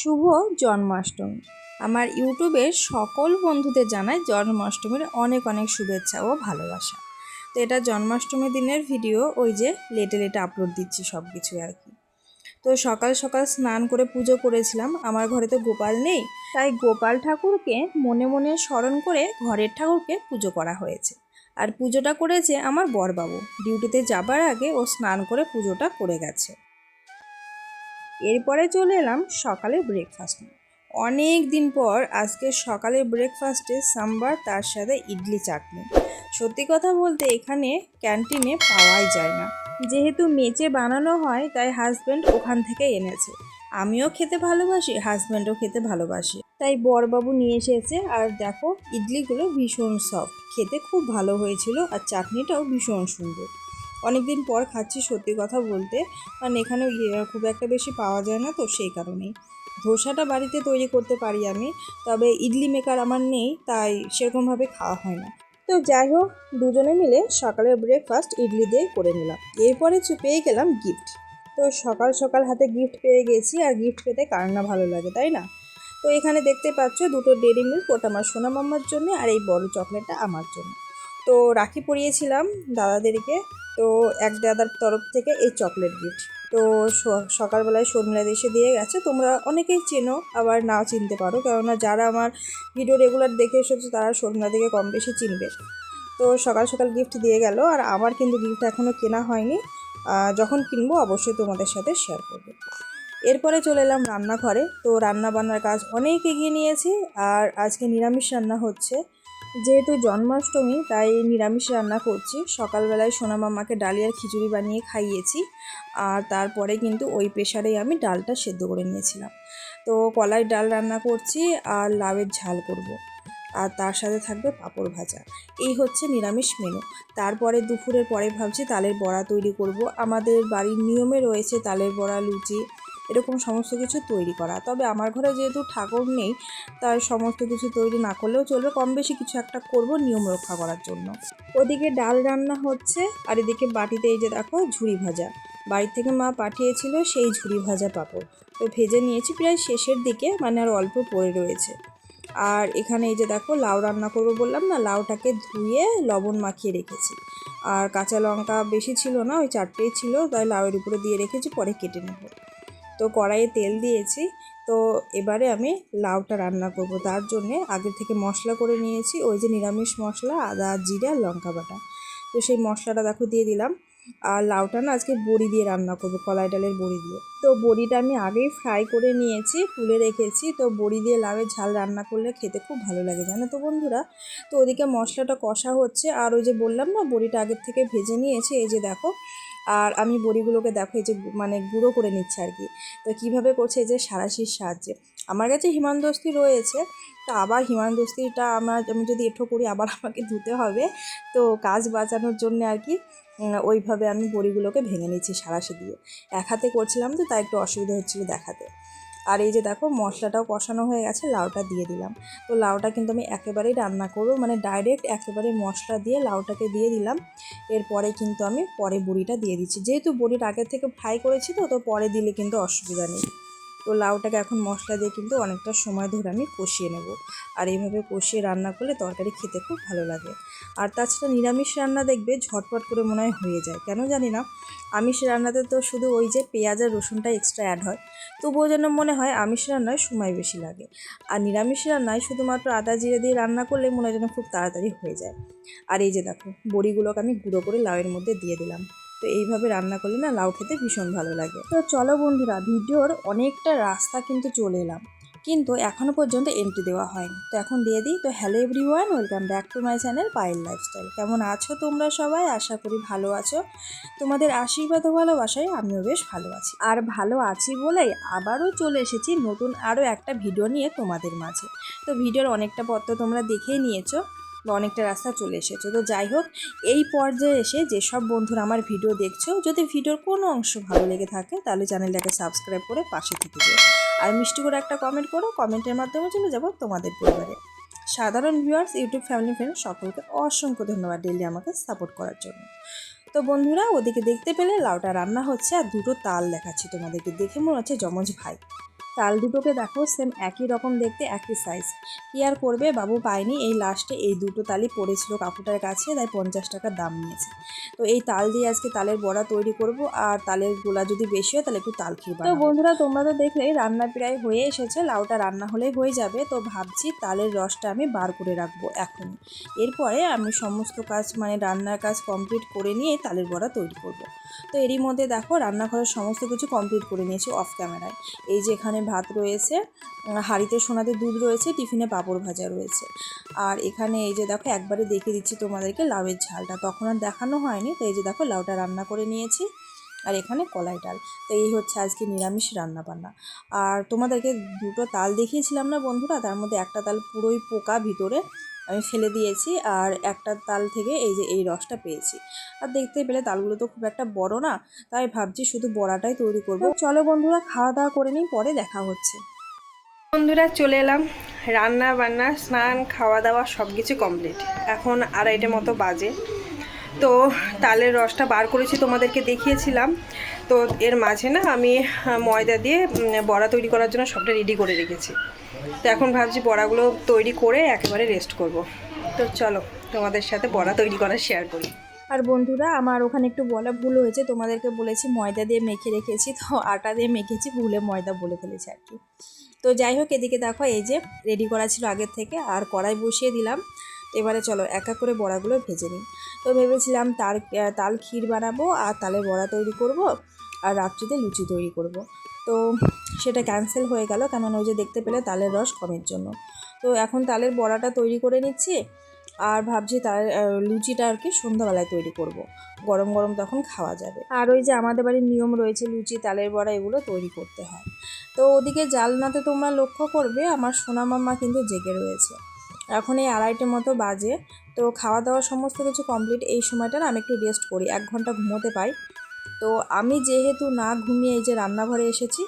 শুভ জন্মাষ্টমী। আমার ইউটিউবের সকল বন্ধুদের জানাই জন্মাষ্টমীর অনেক অনেক শুভেচ্ছা ও ভালোবাসা। তো এটা জন্মাষ্টমীর দিনের ভিডিও, ওই যে লেটে লেটে আপলোড দিচ্ছি সব কিছু আর কি। তো সকাল সকাল স্নান করে পুজো করেছিলাম, আমার ঘরে তো গোপাল নেই, তাই গোপাল ঠাকুরকে মনে মনে স্মরণ করে ঘরের ঠাকুরকে পুজো করা হয়েছে। আর পুজোটা করেছে আমার বরবাবু, ডিউটিতে যাবার আগে ও স্নান করে পুজোটা করে গেছে। এরপরে চলে এলাম সকালে ব্রেকফাস্ট অনেক দিন পর আজকে সকালে ব্রেকফাস্টে সাম্বার, তার সাথে ইডলি চাটনি। সত্যি কথা বলতে এখানে ক্যান্টিনে পাওয়াই যায় না। যেহেতু মেচে বানানো হয়, তাই হাজব্যান্ড ওখান থেকে এনেছে। আমিও খেতে ভালোবাসি হাজব্যান্ডও খেতে ভালোবাসি। তাই বরবাবু নিয়ে এসেছে, আর দেখো, ইডলিগুলো ভীষণ সফট খেতে খুব ভালো হয়েছিল, আর চাটনিটাও ভীষণ সুন্দর। অনেকদিন পর খাচ্ছি সত্যি কথা বলতে। কারণ এখানে ইয়ে খুব একটা বেশি পাওয়া যায় না তো সেই কারণেই। ধোসাটা বাড়িতে তৈরি করতে পারি আমি, তবে ইডলি মেকার আমার নেই, তাই সেরকমভাবে খাওয়া হয় না। তো যাই হোক, দুজনে মিলে সকালের ব্রেকফাস্ট ইডলি দিয়ে করে নিলাম। এরপরে পেয়ে গেলাম গিফট তো সকাল সকাল হাতে গিফট পেয়ে গেছি, আর গিফট পেতে কার না ভালো লাগে, তাই না? তো এখানে দেখতে পাচ্ছ দুটো ডেরি মিল্ক ওটা আমার সোনা মাম্মার জন্য, আর এই বড় চকলেটটা আমার জন্য। তো রাখি পরিয়েছিলাম দাদাদেরকে তো এক দাদার তরফ থেকে এই চকলেট গিফট তো সকালবেলায় শর্মিলা এসে দিয়ে গেছে। তোমরা অনেকেই চেনো, আবার নাও চিনতে পারো। কেননা যারা আমার ভিডিও রেগুলার দেখে এসেছে, তারা শর্মিলা দিকে কম বেশি চিনবে। তো সকাল সকাল গিফট দিয়ে গেল, আর আমার কিন্তু গিফট এখনও কেনা হয়নি। যখন কিনবো অবশ্যই তোমাদের সাথে শেয়ার করব। এরপরে চলে এলাম রান্নাঘরে। তো রান্না বান্নার কাজ অনেক এগিয়ে নিয়েছি, আর আজকে নিরামিষ রান্না হচ্ছে। যেহেতু জন্মাষ্টমী, তাই নিরামিষ রান্না করছি। সকালবেলায় সোনা মামাকে ডালিয়ার খিচুড়ি বানিয়ে খাইয়েছি। আর তারপরে কিন্তু ওই প্রেশারেই আমি ডালটা সেদ্ধ করে নিয়েছিলাম। তো কলাই ডাল রান্না করছি আর লাউয়ের ঝাল করব। আর তার সাথে থাকবে পাঁপড় ভাজা। এই হচ্ছে নিরামিষ মেনু তারপরে দুপুরের পরে ভাবছি তালের বড়া তৈরি করব। আমাদের বাড়ির নিয়মে রয়েছে তালের বড়া, লুচি এরকম সমস্ত কিছু তৈরি করা। তবে আমার ঘরে যেহেতু ঠাকুর নেই তার সমস্ত কিছু তৈরি না করলেও চলবে। কম বেশি কিছু একটা করব নিয়ম রক্ষা করার জন্য। ওদিকে ডাল রান্না হচ্ছে, আর এদিকে বাটিতে এই যে দেখো ঝুড়ি ভাজা। বাড়ি থেকে মা পাঠিয়েছিল সেই ঝুড়ি ভাজা পাঁপড়। তো ভেজে নিয়েছি, প্রায় শেষের দিকে মানে আর অল্প পড়ে রয়েছে। আর এখানে এই যে দেখো লাউ রান্না করব বললাম না, লাউটাকে ধুয়ে লবণ মাখিয়ে রেখেছি। আর কাঁচা লঙ্কা বেশি ছিল না, ওই চারটেই ছিল, তাই লাউয়ের উপরে দিয়ে রেখেছি, পরে কেটে নেব। তো কড়াইয়ে তেল দিয়েছি। তো এবারে আমি লাউটা রান্না করব। তার জন্যে আগে থেকে মশলা করে নিয়েছি। ওই যে নিরামিষ মশলা, আদা, জিরা, লঙ্কা বাটা। তো সেই মশলাটা দেখো দিয়ে দিলাম। আর লাউটা না আজকে বড়ি দিয়ে রান্না করব, কলাই ডালের বড়ি দিয়ে। তো বড়িটা আমি আগেই ফ্রাই করে নিয়েছি, তুলে রেখেছি। তো বড়ি দিয়ে লাউয়ের ঝাল রান্না করলে খেতে খুব ভালো লাগে, জানো তো বন্ধুরা? তো ওদিকে মশলাটা কষা হচ্ছে, আর ওই যে বললাম না, বড়িটা আগের থেকে ভেজে নিয়েছি, এই যে দেখো। আর আমি বড়িগুলোকে দেখো, এই যে মানে গুঁড়ো করে নিচ্ছে আর কি। তো কীভাবে করছে, এই যে সারাশির সাহায্যে। আমার কাছে হিমানদস্তি রয়েছে, তো আবার হিমানদস্তিটা আমার, আমি যদি এঠো করি, আবার আমাকে ধুতে হবে। তো কাজ বাঁচানোর জন্য আর কি ওইভাবে আমি বড়িগুলোকে ভেঙে নিচ্ছি সারাশি দিয়ে। এক হাতে করছিলাম তো, তাই একটু অসুবিধা হচ্ছিল দেখাতে। আর এই যে দেখো, মশলাটাও কষানো হয়ে গেছে, লাউটা দিয়ে দিলাম। তো লাউটা কিন্তু আমি একেবারেই রান্না করব মানে ডাইরেক্ট একেবারে মশলা দিয়ে লাউটাকে দিয়ে দিলাম। এরপরে কিন্তু আমি পরে বড়িটা দিয়ে দিচ্ছি। যেহেতু বড়ির আগে থেকে ফ্রাই করেছি তো তো পরে দিলে কিন্তু অসুবিধা নেই। তো লাউটাকে এখন মশলা দিয়ে কিন্তু অনেকটা সময় ধরে আমি কষিয়ে নেব। আর এইভাবে কষিয়ে রান্না করলে তরকারি খেতে খুব ভালো লাগে। আর তাছাড়া নিরামিষ রান্না দেখবে ঝটপট করে মনে হয় হয়ে যায়। কেন জানি না? আমিষ রান্নাতে তো শুধু ওই যে পেঁয়াজ আর রসুনটা এক্সট্রা অ্যাড হয়। তবুও যেন মনে হয় আমিষ রান্নায় সময় বেশি লাগে। আর নিরামিষ রান্নায় শুধুমাত্র আদা জিরে দিয়ে রান্না করলে মনে হয় যেন খুব তাড়াতাড়ি হয়ে যায়। আর এই যে দেখো, বড়িগুলোকে আমি গুঁড়ো করে লাউয়ের মধ্যে দিয়ে দিলাম। তো এইভাবে রান্না করলে না লাউ খেতে ভীষণ ভালো লাগে। তো চলো বন্ধুরা, ভিডিওর অনেকটা রাস্তা কিন্তু চলে এলাম। কিন্তু এখনও পর্যন্ত এন্ট্রি দেওয়া হয়নি। তো এখন দিয়ে দিই। তো hello everyone welcome back to my channel pile lifestyle কেমন আছো তোমরা সবাই? আশা করি ভালো আছো। তোমাদের আশীর্বাদ ও ভালোবাসায় আমিও বেশ ভালো আছি। আর ভালো আছি বলেই আবারও চলে এসেছি নতুন আরও একটা ভিডিও নিয়ে তোমাদের মাঝে। তো ভিডিওর অনেকটা পথ তোমরা দেখেই নিয়েছো। বা অনেকটা রাস্তা চলে এসেছ। তো যাই হোক, এই পর্যায়ে এসে যেসব বন্ধুরা আমার ভিডিও দেখছ, যদি ভিডিওর কোনো অংশ ভালো লেগে থাকে, তাহলে চ্যানেলটাকে সাবস্ক্রাইব করে পাশে থেকে যেও। আর মিষ্টি করে একটা কমেন্ট করো কমেন্টের মাধ্যমে চলে যাব তোমাদের পরিবারে। সাধারণ ভিউয়ার্স ইউটিউব ফ্যামিলি ফ্রেন্ড সকলকে অসংখ্য ধন্যবাদ ডেলি আমাকে সাপোর্ট করার জন্য। তো বন্ধুরা, ওদিকে দেখতে পেলে লাউটা রান্না হচ্ছে আর দুটো তাল দেখাচ্ছি তোমাদেরকে। দেখে মনে হচ্ছে যমজ ভাই। তাল দুটোকে দেখো সেম একই রকম দেখতে একই সাইজ কি আর করবে? বাবু পায়নি এই লাস্টে এই দুটো তালই পড়েছিল কাকুটার কাছে তাই পঞ্চাশ টাকা দাম নিয়েছে। তো এই তাল দিয়ে আজকে তালের বড়া তৈরি করব আর তালের গোলা যদি বেশি হয় তাহলে একটু তাল খেয়ে তো বন্ধুরা তোমরা তো দেখলেই রান্না প্রায় হয়ে এসেছে লাউটা রান্না হলেই হয়ে যাবে। তো ভাবছি তালের রসটা আমি বার করে রাখব এখন এরপরে আমি সমস্ত কাজ মানে রান্নার কাজ কমপ্লিট করে নিয়ে তালের বড়া তৈরি করব। তো এরই মধ্যে দেখো রান্নাঘরের সমস্ত কিছু কমপ্লিট করে নিয়েছি অফ ক্যামেরায় এই যে এখানে ভাত রয়েছে হাড়িতে সোনাতে দুধ রয়েছে, টিফিনে পাঁপড় ভাজা রয়েছে। আর এখানে এই যে দেখো, একবারে দেখে দিচ্ছি তোমাদেরকে লাউয়ের ঝালটা। তখন আর দেখানো হয়নি, তো এই যে দেখো, লাউটা রান্না করে নিয়েছি। আর এখানে কলাই ডাল। তো এই হচ্ছে আজকে নিরামিষ রান্না বান্না আর তোমাদেরকে দুটো তাল দেখিয়েছিলাম না বন্ধুরা? তার মধ্যে একটা তাল পুরোই পোকা ভিতরে। আমি ফেলে দিয়েছি আর একটা তাল থেকে এই যে এই রসটা পেয়েছি। আর দেখতে পেলে তালগুলো তো খুব একটা বড় না, তাই ভাবছি শুধু বড়াটাই তৈরি করব। চলো বন্ধুরা খাওয়া দাওয়া করে নিই, পরে দেখা হচ্ছে। বন্ধুরা চলে এলাম, রান্না বান্না, স্নান, খাওয়া দাওয়া সব কিছু কমপ্লিট এখন আড়াইটে মতো বাজে। তো তালের রসটা বার করেছি, তোমাদেরকে দেখিয়েছিলাম। তো এর মাঝে না আমি ময়দা দিয়ে বড়া তৈরি করার জন্য সবটা রেডি করে রেখেছি। তো এখন ভাবছি বড়াগুলো তৈরি করে একেবারে রেস্ট করব। তো চলো, তোমাদের সাথে বড়া তৈরি করা শেয়ার করি। আর বন্ধুরা, আমার ওখানে একটু বলা ভুল হয়েছে, তোমাদেরকে বলেছি ময়দা দিয়ে মেখে রেখেছি, তো আটা দিয়ে মেখেছি, ভুলে ময়দা বলে ফেলেছি আর কি। তো যাই হোক, এদিকে দেখো, এই যে রেডি করা ছিল আগের থেকে, আর কড়াই বসিয়ে দিলাম। এবারে চলো, এক এক করে বড়াগুলো ভেজে নিই। তো ভেবেছিলাম তাল তাল ক্ষীর বানাবো, আর তালের বড়া তৈরি করব, আর রাত্রিতে লুচি তৈরি করব। তো সেটা ক্যান্সেল হয়ে গেল। কেননা ওই যে দেখতে পেলে তালের রস কমের জন্য। তো এখন তালের বড়াটা তৈরি করে নিচ্ছি আর ভাবছি তার লুচিটা আর কি সন্ধ্যাবেলায় তৈরি করব। গরম গরম তখন খাওয়া যাবে। আর ওই যে আমাদের বাড়ির নিয়ম রয়েছে লুচি, তালের বড়া এগুলো তৈরি করতে হয়। তো ওদিকে জালনাতে তোমরা লক্ষ্য করবে আমার সোনা মাম্মা কিন্তু জেগে রয়েছে। এখন এই আড়াইটে মতো বাজে। তো খাওয়া দাওয়া সমস্ত কিছু কমপ্লিট এই সময়টা আমি একটু রেস্ট করি। এক ঘণ্টা ঘুমোতে পাই। তো আমি যেহেতু না ঘুমিয়ে এই যে রান্নাঘরে এসেছি,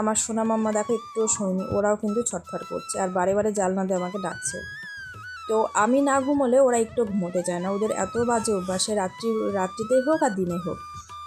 আমার সোনা মাম্মা দেখো একটুও শোয়নি, ওরাও কিন্তু ছটফট করছে আর বারে বারে জালনা দিয়ে আমাকে ডাকছে। তো আমি না ঘুমোলে ওরা একটু ঘুমোতে চায় না, ওদের এত বাজে অভ্যাসে রাত্রি, রাত্রিতেই হোক আর দিনে হোক।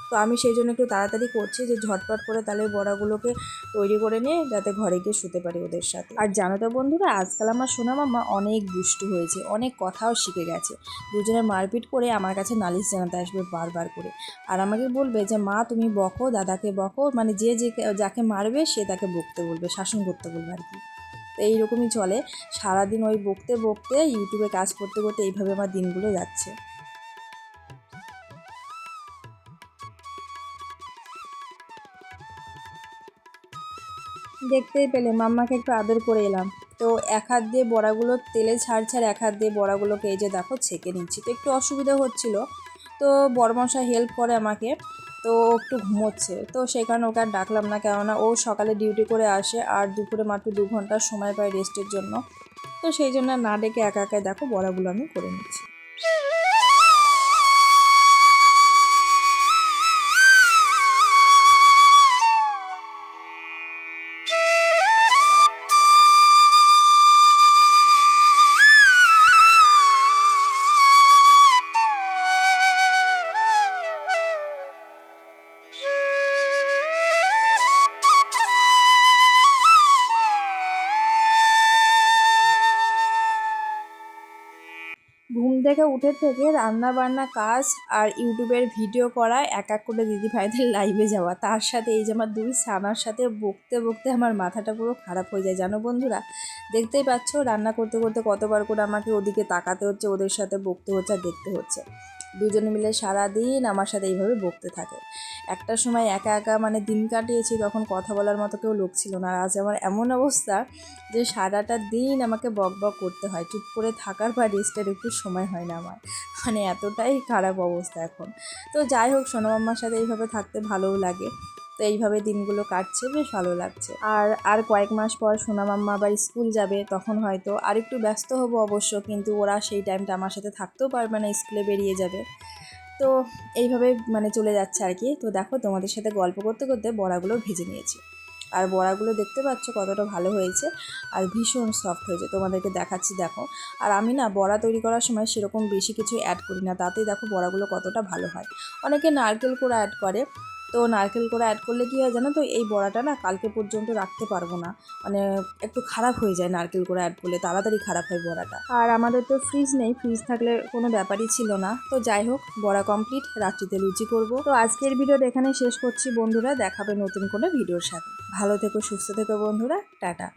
তো আমি সেই জন্য একটু তাড়াতাড়ি করছি যে ঝটপট করে তাহলে বড়াগুলোকে তৈরি করে নিয়ে যাতে ঘরে গিয়ে শুতে পারি ওদের সাথে। আর জানো তো বন্ধুরা, আজকাল আমার সোনা মামা অনেক দুষ্টু হয়েছে, অনেক কথাও শিখে গেছে। দুজনে মারপিট করে আমার কাছে নালিশ জানাতে আসবে বারবার করে। আর আমাকে বলবে যে, মা, তুমি বকো, দাদাকে বকো মানে যে যে যাকে মারবে সে তাকে বকতে বলবে, শাসন করতে বলবে আর কি। তো এইরকমই চলে। সারাদিন ওই বকতে বকতে ইউটিউবে কাজ করতে করতে এইভাবে আমার দিনগুলো যাচ্ছে। দেখতেই পেলে মাম্মাকে একটু আদর করে এলাম। তো এক হাত দিয়ে বড়াগুলো, তেলে ছাড় ছাড় এক হাত দিয়ে বড়াগুলোকে এই যে দেখো ছেঁকে নিচ্ছি। তো একটু অসুবিধা হচ্ছিল, তো বড়মশা হেল্প করে আমাকে, তো একটু ঘুমোচ্ছে। তো কারণে ওকে আর ডাকলাম না, কেননা ও সকালে ডিউটি করে আসে আর দুপুরে মাত্র দু ঘণ্টা সময় পায় রেস্টের জন্য। তো সেই জন্য না ডেকে একা একাই দেখো বড়াগুলো আমি করে নিচ্ছি। থেকে উঠে থেকে রান্না বান্না কাজ আর ইউটিউবের ভিডিও করা, এক এক করে দিদি ভাইদের লাইভে যাওয়া। তার সাথে এই যে আমার দুই সানার সাথে বকতে বকতে আমার মাথাটা পুরো খারাপ হয়ে যায়। জানো বন্ধুরা? দেখতেই পাচ্ছ, রান্না করতে করতে কতবার করে আমাকে ওদিকে তাকাতে হচ্ছে, ওদের সাথে বকতে হচ্ছে আর দেখতে হচ্ছে। দুজনে মিলে সারা দিন আমার সাথে এইভাবে বকতে থাকে। একটা সময় একা একা মানে দিন কাটিয়েছি, তখন কথা বলার মতো কেউ লোক ছিল না। আজ আমার এমন অবস্থা যে সারাটা দিন আমাকে বক বক করতে হয়। চুপ করে থাকার বা রেস্টের একটু সময় হয় না আমার। মানে এতটাই খারাপ অবস্থা এখন। তো যাই হোক, সোনামাম্মার সাথে এইভাবে থাকতে ভালোও লাগে। তো এইভাবে দিনগুলো কাটছে, বেশ ভালো লাগছে। আর আর কয়েক মাস পর সোনামাম্মা আবার স্কুল যাবে, তখন হয়তো আর একটু ব্যস্ত হব অবশ্য, কিন্তু ওরা সেই টাইমটা আমার সাথে থাকতেও পারবে না, স্কুলে বেরিয়ে যাবে। তো এইভাবে মানে চলে যাচ্ছে আর কি। তো দেখো, তোমাদের সাথে গল্প করতে করতে বড়াগুলো ভেজে নিয়েছি। আর বড়াগুলো দেখতে পাচ্ছ কতটা ভালো হয়েছে আর ভীষণ সফট হয়েছে। তোমাদেরকে দেখাচ্ছি, দেখো। আর আমি না বড়া তৈরি করার সময় সেরকম বেশি কিছু অ্যাড করি না। তাতেই দেখো বড়াগুলো কতটা ভালো হয়। অনেকে নারকেল করে অ্যাড করে তো নারকেল করে অ্যাড করলে কী হয় জানো তো? এই বড়াটা না কালকে পর্যন্ত রাখতে পারব না। মানে একটু খারাপ হয়ে যায় নারকেল করে অ্যাড করলে, তাড়াতাড়ি খারাপ হয় বড়াটা। আর আমাদের তো ফ্রিজ নেই ফ্রিজ থাকলে কোনো ব্যাপারই ছিল না। তো যাই হোক, বড়া কমপ্লিট রাত্রিতে লুচি করব। তো আজকের ভিডিওটা এখানে শেষ করছি বন্ধুরা, দেখাবে নতুন কোনো ভিডিওর সাথে। ভালো থেকো, সুস্থ থেকো বন্ধুরা, টাটা।